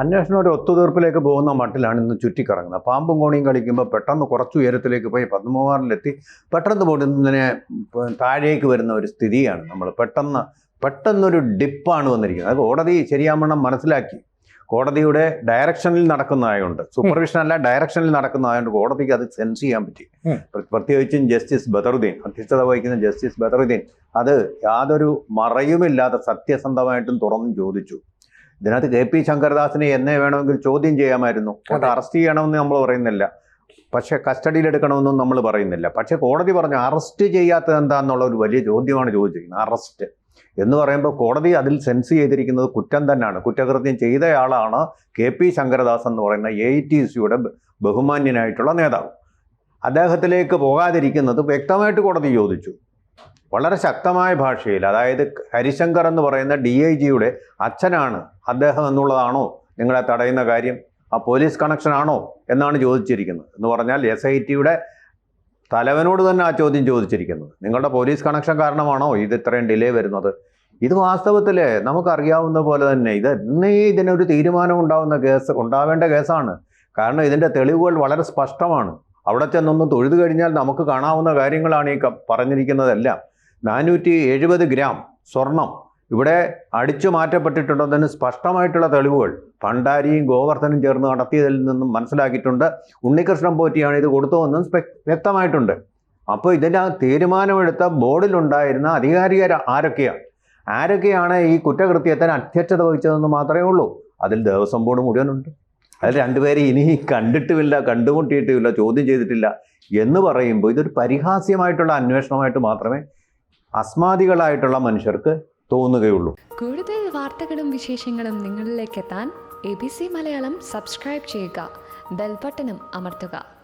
അന്വേഷണം ഒരു ഒത്തുതീർപ്പിലേക്ക് പോകുന്ന മട്ടിലാണ് ഇന്ന് ചുറ്റിക്കറങ്ങുന്നത്. പാമ്പും കോണിയും കളിക്കുമ്പോൾ പെട്ടെന്ന് കുറച്ച് ഉയരത്തിലേക്ക് പോയി പത്മകുമാറിലെത്തി പെട്ടെന്ന് പൊടുന്നതിനെ താഴേക്ക് വരുന്ന ഒരു സ്ഥിതിയാണ് നമ്മൾ. പെട്ടെന്ന് പെട്ടെന്നൊരു ഡിപ്പാണ് വന്നിരിക്കുന്നത്. അത് കോടതി ശരിയാവണ്ണം മനസ്സിലാക്കി. കോടതിയുടെ ഡയറക്ഷനിൽ നടക്കുന്നതായതുകൊണ്ട് സൂപ്പർവിഷൻ അല്ല ഡയറക്ഷനിൽ നടക്കുന്നതായതുകൊണ്ട് കോടതിക്ക് അത് സെൻസ് ചെയ്യാൻ പറ്റി. പ്രത്യേകിച്ചും ജസ്റ്റിസ് ബദറുദ്ദീൻ അധ്യക്ഷത വഹിക്കുന്ന ജസ്റ്റിസ് ബദറുദ്ദീൻ അത് യാതൊരു മറയുമില്ലാതെ സത്യസന്ധമായിട്ടും തുറന്നും ചോദിച്ചു. ഇതിനകത്ത് കെ പി ശങ്കരദാസിനെ എന്നെ വേണമെങ്കിൽ ചോദ്യം ചെയ്യാമായിരുന്നു. കോർട്ട് അറസ്റ്റ് ചെയ്യണമെന്ന് നമ്മൾ പറയുന്നില്ല. പക്ഷേ കസ്റ്റഡിയിൽ എടുക്കണമെന്നും നമ്മൾ പറയുന്നില്ല. പക്ഷേ കോടതി പറഞ്ഞു അറസ്റ്റ് ചെയ്യാത്തത് എന്താന്നുള്ള ഒരു വലിയ ചോദ്യമാണ് ചോദിച്ചിരിക്കുന്നത്. അറസ്റ്റ് എന്ന് പറയുമ്പോൾ കോടതി അതിൽ സെൻസ് ചെയ്തിരിക്കുന്നത് കുറ്റം തന്നെയാണ്. കുറ്റകൃത്യം ചെയ്തയാളാണ് കെ പി ശങ്കരദാസ് എന്ന് പറയുന്ന എ ടി സിയുടെ ബഹുമാന്യനായിട്ടുള്ള നേതാവ്. അദ്ദേഹത്തിലേക്ക് പോകാതിരിക്കുന്നത് വ്യക്തമായിട്ട് കോടതി ചോദിച്ചു. വളരെ ശക്തമായ ഭാഷയിൽ അതായത് ഹരിശങ്കർ എന്ന് പറയുന്ന ഡി ഐ ജിയുടെ അച്ഛനാണ് അദ്ദേഹം എന്നുള്ളതാണോ നിങ്ങളെ തടയുന്ന കാര്യം? ആ പോലീസ് കണക്ഷൻ ആണോ എന്നാണ് ചോദിച്ചിരിക്കുന്നത്. എന്ന് പറഞ്ഞാൽ എസ് ഐ ടിയുടെ തലവനോട് തന്നെ ആ ചോദ്യം ചോദിച്ചിരിക്കുന്നത്. നിങ്ങളുടെ പോലീസ് കണക്ഷൻ കാരണമാണോ ഇത് ഇത്രയും ഡിലേ വരുന്നത്? ഇത് വാസ്തവത്തിൽ നമുക്കറിയാവുന്ന പോലെ തന്നെ ഇത് എന്നേ ഇതിനൊരു തീരുമാനം ഉണ്ടാവുന്ന കേസ് ഉണ്ടാവേണ്ട കേസാണ്. കാരണം ഇതിന്റെ തെളിവുകൾ വളരെ സ്പഷ്ടമാണ്. അവിടെ ചെന്നൊന്ന് തൊഴുതു കഴിഞ്ഞാൽ നമുക്ക് കാണാവുന്ന കാര്യങ്ങളാണ് ഈ പറഞ്ഞിരിക്കുന്നതെല്ലാം. നാനൂറ്റി എഴുപത് ഗ്രാം സ്വർണം ഇവിടെ അടിച്ചു മാറ്റപ്പെട്ടിട്ടുണ്ടെന്നതിന് സ്പഷ്ടമായിട്ടുള്ള തെളിവുകൾ ഭണ്ഡാരിയും ഗോവർദ്ധനും ചേർന്ന് നടത്തിയതിൽ നിന്നും മനസ്സിലാക്കിയിട്ടുണ്ട്. ഉണ്ണികൃഷ്ണൻ പോറ്റിയാണ് ഇത് കൊടുത്തതെന്നും വ്യക്തമായിട്ടുണ്ട്. അപ്പോൾ ഇതിന്റെ ആ തീരുമാനമെടുത്ത ബോർഡിലുണ്ടായിരുന്ന അധികാരികർ ആരൊക്കെയാണ്? ആരൊക്കെയാണ് ഈ കുറ്റകൃത്യത്തിന് അധ്യക്ഷത വഹിച്ചതെന്ന് മാത്രമേ ഉള്ളൂ. അതിൽ ദേവസ്വം ബോർഡ് മുഴുവനുണ്ട്. അതിൽ രണ്ടുപേരെ ഇനി കണ്ടിട്ടുമില്ല കണ്ടുമുട്ടിയിട്ടുമില്ല ചോദ്യം ചെയ്തിട്ടില്ല എന്ന് പറയുമ്പോൾ ഇതൊരു പരിഹാസ്യമായിട്ടുള്ള അന്വേഷണമായിട്ട് മാത്രമേ അസ്മാദികളായിട്ടുള്ള മനുഷ്യർക്ക് തോന്നുകയുള്ളൂ. കൂടുതൽ വാർത്തകളും വിശേഷങ്ങളും നിങ്ങളിലേക്ക് എത്താൻ A B C Malayalam subscribe ചെയ്യുക. ബെൽബട്ടനും അമർത്തുക.